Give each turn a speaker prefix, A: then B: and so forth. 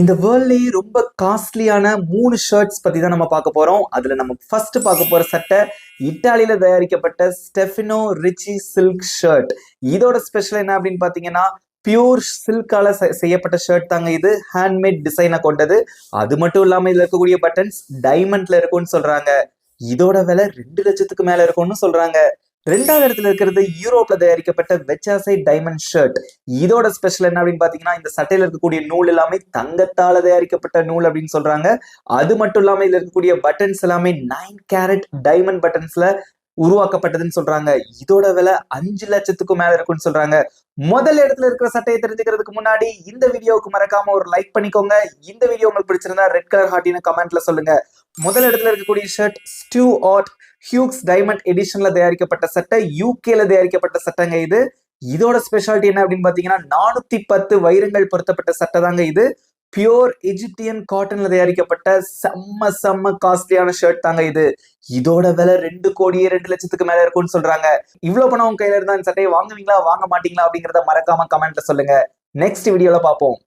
A: இந்த வேர்ல்ட்லேயே ரொம்ப காஸ்ட்லியான மூணு ஷர்ட்ஸ் பத்தி தான் நம்ம பார்க்க போறோம். அதுல நம்ம ஃபர்ஸ்ட் பார்க்க போற சட்டை இத்தாலியில தயாரிக்கப்பட்ட ஸ்டெஃபினோ ரிச்சி சில்க் ஷர்ட் இதோட ஸ்பெஷல் என்ன அப்படின்னு பாத்தீங்கன்னா பியூர் சில்கால செய்யப்பட்ட ஷர்ட் தாங்க இது. ஹேண்ட்மேட் டிசைனை கொண்டது. அது மட்டும் இல்லாம இதுல இருக்கக்கூடிய பட்டன்ஸ் டைமண்ட்ல இருக்கும்னு சொல்றாங்க. இதோட விலை ரெண்டு லட்சத்துக்கு மேல இருக்கும்னு சொல்றாங்க. ரெண்டாவது இடத்துல இருக்கிறது யூரோப்ல தயாரிக்கப்பட்ட வெச்சாசை டைமண்ட் ஷர்ட் இதோட ஸ்பெஷல் என்ன அப்படின்னு பாத்தீங்கன்னா இந்த சட்டையில இருக்கக்கூடிய நூல் எல்லாமே தங்கத்தால தயாரிக்கப்பட்ட நூல் அப்படின்னு சொல்றாங்க. அது மட்டும் இல்லாம இதுல இருக்கக்கூடிய பட்டன்ஸ் எல்லாமே நைன் கேரட் டைமண்ட் பட்டன்ஸ்ல உருவாக்கப்பட்டதுன்னு சொல்றாங்க. இதோட விலை அஞ்சு லட்சத்துக்கும் மேல இருக்கும்னு சொல்றாங்க. முதல் இடத்துல இருக்கிற சட்டையை தெரிஞ்சுக்கிறதுக்கு முன்னாடி இந்த வீடியோவுக்கு மறக்காம ஒரு லைக் பண்ணிக்கோங்க. இந்த வீடியோ உங்களுக்கு பிடிச்சிருந்தா ரெட் கலர் ஹார்ட்டின்னு கமெண்ட்ல சொல்லுங்க. முதல் இடத்துல இருக்கக்கூடிய shirt Stuart Hughes diamond எடிஷன்ல தயாரிக்கப்பட்ட சட்டை யூகேல தயாரிக்கப்பட்ட சட்டைங்க இது. இதோட ஸ்பெஷாலிட்டி என்ன அப்படின்னு பாத்தீங்கன்னா நானூத்தி பத்து வைரங்கள் பொருத்தப்பட்ட சட்டை தாங்க இது. பியோர் எஜிப்தியன் காட்டன்ல தயாரிக்கப்பட்ட செம்ம செம்ம காஸ்ட்லியான ஷர்ட் தாங்க இது. இதோட விலை ரெண்டு கோடியே ரெண்டு லட்சத்துக்கு மேல இருக்கும்னு சொல்றாங்க. இவ்வளவு பணம் உங்க கையில இருந்தா இந்த சட்டையை வாங்குவீங்களா வாங்க மாட்டீங்களா அப்படிங்கறத மறக்காம கமெண்ட்ல சொல்லுங்க. நெக்ஸ்ட் வீடியோல பார்ப்போம்